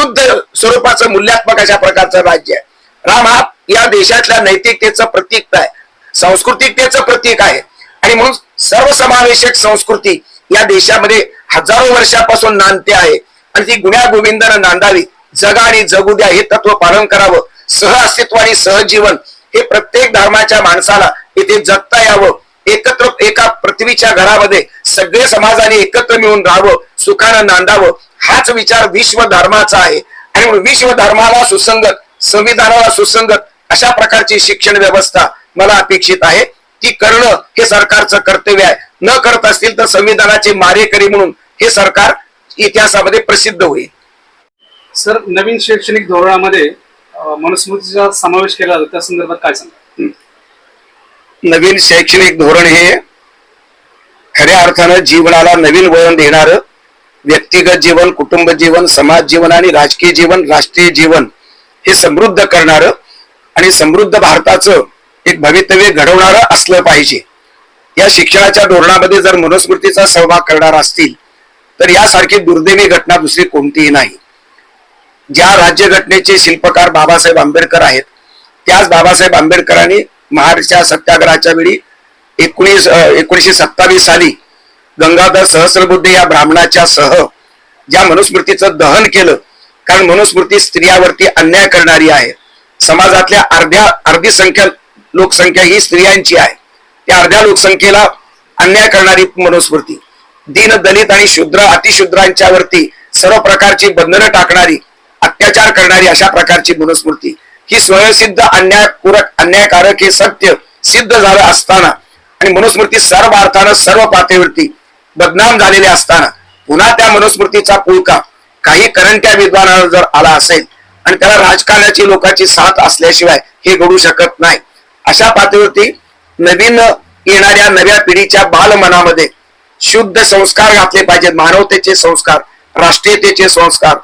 शुद्ध स्वरूपाचं मूल्यात्मक अशा प्रकारचं राज्य आहे. राम हा या देशातल्या नैतिकतेचं प्रतीक आहे. सांस्कृतिकतेचं प्रतीक आहे. आणि म्हणून सर्वसमावेशक संस्कृती या देशामध्ये हजारो वर्षापासून नांदते आहे. आणि ती गुण्या गोविंदानं नांदावी. जगा आणि जगू द्या हे तत्व पालन करावं. सह अस्तित्व आणि सहजीवन हे प्रत्येक धर्माच्या माणसाला इथे जगता यावं. एकत्र एका पृथ्वीच्या घरामध्ये सगळे समाजाने एकत्र मिळून राहावं. सुखानं नांदावं. हाच विचार विश्व धर्माचा आहे. आणि म्हणून विश्व धर्माला सुसंगत संविधानाला सुसंगत अशा प्रकारची शिक्षण व्यवस्था मला अपेक्षित आहे. ती करणं हे सरकारचं कर्तव्य आहे. न करत असतील तर संविधानाचे मारेकरी म्हणून हे सरकार इतिहासामध्ये प्रसिद्ध होईल. सर नवीन शैक्षणिक धोरणामध्ये मनुस्मृतीचा समावेश केला जातो. त्या संदर्भात काय सांगा नवीन शैक्षणिक धोरण हे खऱ्या अर्थानं जीवनाला नवीन वळण देणारं व्यक्तिगत जीवन कुटुंब जीवन समाज जीवन आणि राजकीय जीवन राष्ट्रीय जीवन हे समृद्ध करणारं आणि समृद्ध भारताचं एक भवितव्य घडवणारं असलं पाहिजे. या शिक्षणाच्या धोरणामध्ये जर मनुस्मृतीचा सहभाग करणार असतील तर यासारखी दुर्दैवी घटना दुसरी कोणतीही नाही. ज्या राज्यघटनेचे शिल्पकार बाबासाहेब आंबेडकर आहेत त्याच बाबासाहेब आंबेडकरांनी महाराष्ट्र सत्याग्रहाच्या वेळी एकोणीस एकोणीसशे सत्तावीस साली गंगाधर सहस्रबुद्धे या ब्राह्मणाच्या सह ज्या मनुस्मृतीचं दहन केलं कारण मनुस्मृती स्त्रियावरती अन्याय करणारी आहे. समाजातल्या अर्ध्या अर्धी संख्या लोकसंख्या ही स्त्रियांची आहे. त्या अर्ध्या लोकसंख्येला अन्याय करणारी मनुस्मृती दीन दलित आणि शूद्र अतिशूद्रांच्या वरती सर्व प्रकारची बंधनं टाकणारी अत्याचार करणारी अशा प्रकारची मनुस्मृती ही स्वयंसिद्ध अन्यायपूरक अन्यायकारक हे सत्य सिद्ध झालं असताना आणि मनुस्मृती सर्व अर्थानं सर्व पातळीवरती बदनाम झालेले असताना पुन्हा त्या मनुस्मृतीचा पुळका काही करंट्या विद्वानाला जर आला असेल आणि त्याला राजकारणाची लोकांची साथ असल्याशिवाय हे घडू शकत नाही. अशा पातळीवरती नवीन येणाऱ्या नव्या पिढीच्या बालमनामध्ये शुद्ध संस्कार घातले पाहिजेत. मानवतेचे संस्कार राष्ट्रीयतेचे संस्कार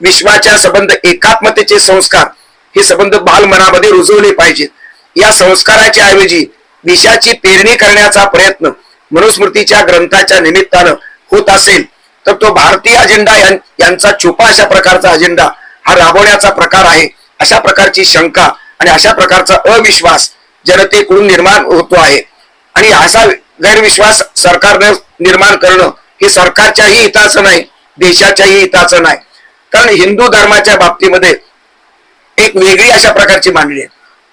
विश्वाच्या संबंध एकात्मतेचे संस्कार हे संबंध बालमनामध्ये रुजवले पाहिजेत. या संस्काराच्या ऐवजी विषाची पेरणी करण्याचा प्रयत्न मनुस्मृतीच्या ग्रंथाच्या निमित्तानं होत असेल तर तो भारतीय अजेंडा यां- यांचा छुपा अशा प्रकारचा अजेंडा हा राबवण्याचा प्रकार आहे अशा प्रकारची शंका आणि अशा प्रकारचा अविश्वास जनतेकडून निर्माण होतो आहे. आणि असा गैरविश्वास सरकारनं निर्माण करणं हे सरकारच्याही हिताचं नाही देशाच्याही हिताचं नाही. कारण हिंदू धर्माच्या बाबतीमध्ये एक वेगळी अशा प्रकारची मांडणी आहे.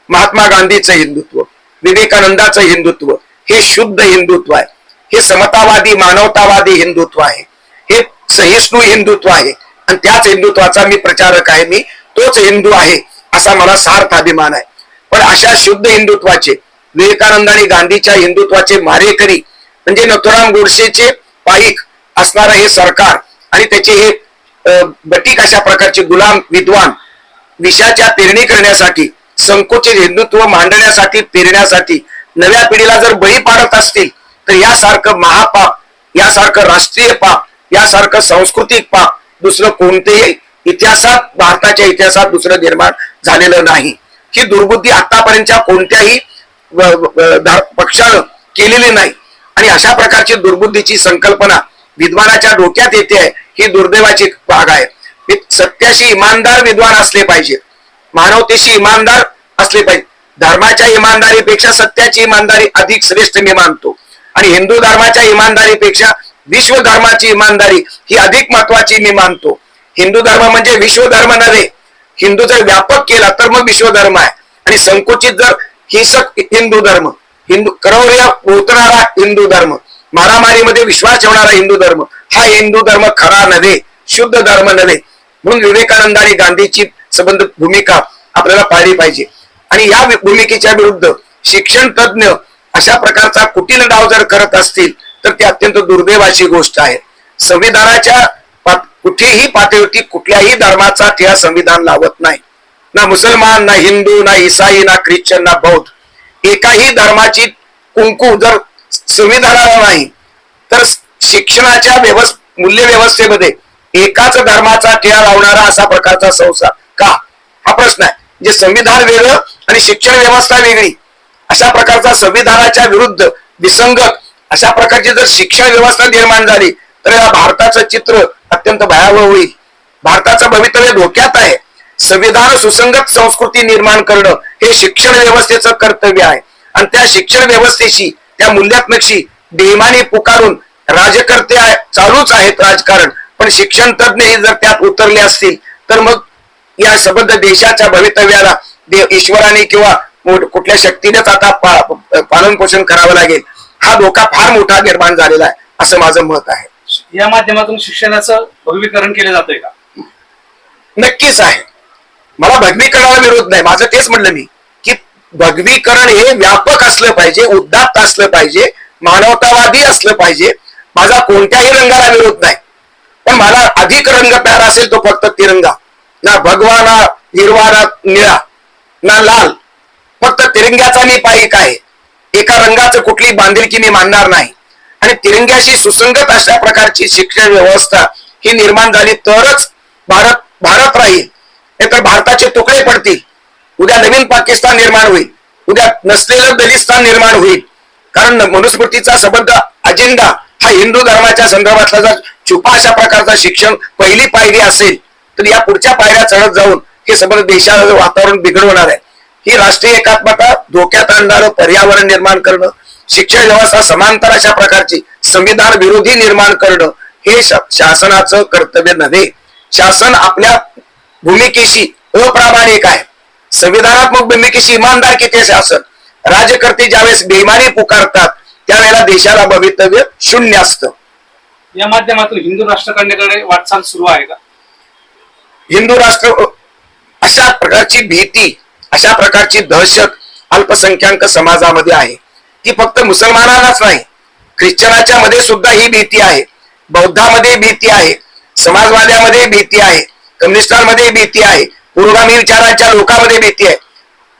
महात्मा गांधीचं हिंदुत्व विवेकानंदाचं हिंदुत्व हे शुद्ध हिंदुत्व आहे. हे समतावादी मानवतावादी हिंदुत्व आहे. हे सहिष्णू हिंदुत्व आहे. आणि त्याच हिंदुत्वाचा मी प्रचारक आहे मी. तोच हिंदू आहे असा मला सार्थ अभिमान आहे. पण अशा शुद्ध हिंदुत्वाचे विवेकानंद आणि गांधीच्या हिंदुत्वाचे मारेकरी म्हणजे नथुराम गोडसेचे पाईक असणारं हे सरकार आणि त्याचे हे अं, बटीक अशा प्रकारचे गुलाम विद्वान विषाच्या पेरणी करण्यासाठी संकुचित हिंदुत्व मांडण्यासाठी पेरण्यासाठी नव्या पिढीला जर बळी पाडत असतील तर यासारखं महापाप यासारखं राष्ट्रीय पाप यासारखं सांस्कृतिक पाप दुसरं कोणतेही इतिहासात भारताच्या इतिहासात दुसरं निर्माण झालेलं नाही. ही दुर्बुद्धी आतापर्यंतच्या कोणत्याही पक्षानं केलेली नाही. आणि अशा प्रकारची दुर्बुद्धीची संकल्पना विद्वानाच्या डोक्यात येते आहे ही दुर्दैवाची भाग आहे. सत्याशी इमानदार विद्वान असले पाहिजे. मानवतेशी इमानदार असले पाहिजे. धर्माच्या इमानदारीपेक्षा सत्याची इमानदारी अधिक श्रेष्ठ मी मानतो. आणि हिंदू धर्माच्या इमानदारीपेक्षा विश्व धर्माची इमानदारी ही अधिक महत्वाची मी मानतो. हिंदू धर्म म्हणजे विश्व धर्म नव्हे. हिंदू जर व्यापक केला तर मग विश्व धर्म आहे. आणि संकुचित जर हिंसक हिंदू धर्म हिंदू करवऱ्या उतरणारा हिंदू धर्म मारामारीमध्ये विश्वास ठेवणारा हिंदू धर्म हा हिंदू धर्म खरा नव्हे शुद्ध धर्म नव्हे. म्हणून विवेकानंद आणि गांधीची संबंध भूमिका आपल्याला पाळली पाहिजे. आणि या भूमिकेच्या विरुद्ध शिक्षण तज्ञ अशा प्रकारचा कुटील डाव जर करत असतील तर ती अत्यंत दुर्दैवाची गोष्ट आहे. संविधानाच्या कुठेही पातळीवरती कुठल्याही धर्माचा ठिया संविधान लावत नाही. ना मुसलमान ना हिंदू ना इसाई ना ख्रिश्चन ना बौद्ध. एकाही धर्माची कुंकू जर संविधानाला नाही तर शिक्षणाच्या व्यवस् मूल्यव्यवस्थेमध्ये एकाच धर्माचा टिळा लावणारा असा प्रकारचा संसार का? हा प्रश्न आहे. जे संविधान वेगळं आणि शिक्षण व्यवस्था वेगळी अशा प्रकारचा संविधानाच्या विरुद्ध विसंगत अशा प्रकारची जर शिक्षण व्यवस्था निर्माण झाली तर या भारताचं चित्र अत्यंत भयावह होईल. भारताचं भवितव्य धोक्यात आहे. संविधान सुसंगत संस्कृती निर्माण करणं हे शिक्षण व्यवस्थेचं कर्तव्य आहे. आणि त्या शिक्षण व्यवस्थेशी त्या मूल्यात्मकशी बेमानी पुकारून राजकर्ते चालूच आहेत राजकारण. पण शिक्षण तज्ञही जर त्यात उतरले असतील तर मग या सबंध देशाच्या भवितव्याला देव ईश्वराने किंवा कुठल्या शक्तीनेच आता पालन पोषण करावं लागेल. हा धोका फार मोठा निर्माण झालेला आहे असं माझं मत आहे. या माध्यमातून शिक्षणाचं भगवीकरण केलं जातंय का? नक्कीच आहे. मला भगवीकरणाला विरोध नाही. माझं तेच म्हणलं मी की भगवीकरण हे व्यापक असलं पाहिजे उदात्त असलं पाहिजे मानवतावादी असलं पाहिजे. माझा कोणत्याही रंगाला विरोध नाही. पण मला अधिक रंग प्यारा असेल तो फक्त तिरंगा. ना भगवा ना हिरवा ना निळा ना लाल. फक्त तिरंग्याचा मी पाईक आहे. एका रंगाचं कुठली बांधिलकी मी मानणार नाही. आणि तिरंग्याशी सुसंगत अशा प्रकारची शिक्षण व्यवस्था ही निर्माण झाली तरच भारत भारत राहील. नाहीतर भारताचे तुकडे पडतील. उद्या नवीन पाकिस्तान निर्माण होईल. उद्या नसलेलं दलिस्तान निर्माण होईल. कारण मनुस्मृतीचा संबंध अजेंडा हा हिंदू धर्माच्या संदर्भातला जर छुपा अशा प्रकारचा शिक्षण पहिली पायरी असेल तर या पुढच्या पायऱ्या चढत जाऊन हे संबंध देशाचं वातावरण बिघडवणार आहे. ही राष्ट्रीय एकात्मता धोक्यात आणणारं पर्यावरण निर्माण करणं शिक्षण व्यवस्था समांतर अशा प्रकारची संविधान विरोधी निर्माण करणं हे शासनाचं कर्तव्य नव्हे. शासन आपल्या भूमिकेशी अप्रामाणिक आहे. संविधानात्मक भूमिकेशी इमानदार किती शासन? राजकर्ते ज्यावेळेस बेमानी पुकारतात त्यावेळेला देशाला भवितव्य शून्य असतं. या माध्यमातून हिंदू राष्ट्रकारण्याकडे वाटचाल सुरू आहे का? हिंदू राष्ट्र अशा प्रकारची भीती अशा प्रकारची दहशत अल्पसंख्याक समाजामध्ये आहे. ती फक्त मुसलमानांनाच नाही ख्रिश्चनाच्या मध्ये सुद्धा ही भीती आहे. बौद्धामध्ये भीती आहे समाजवाद्यामध्ये भीती आहे कम्युनिस्टांमध्ये भीती आहे पुरोगामी विचारांच्या लोकांमध्ये भीती आहे.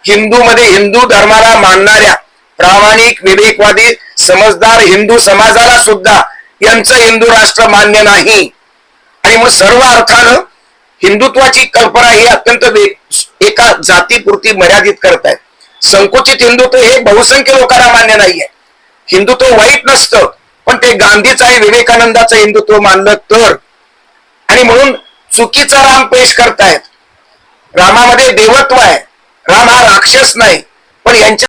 हिंदूमध्ये हिंदू धर्माला मानणाऱ्या प्रामाणिक विवेकवादी समजदार हिंदू समाजाला सुद्धा यांचं हिंदू राष्ट्र मान्य नाही. आणि मग सर्व अर्थानं हिंदुत्वाची कल्पना ही अत्यंत एका जातीपुरती मर्यादित करतायत. संकुचित हिंदुत्व हे बहुसंख्य लोकांना मान्य नाहीये. हिंदुत्व वाईट नसतं पण ते गांधीचं आणि विवेकानंदाचं हिंदुत्व मानलं तर. आणि म्हणून चुकीचा राम पेश करतायत. रामामध्ये देवत्व आहे. राम हा राक्षस नाही पण यांच्या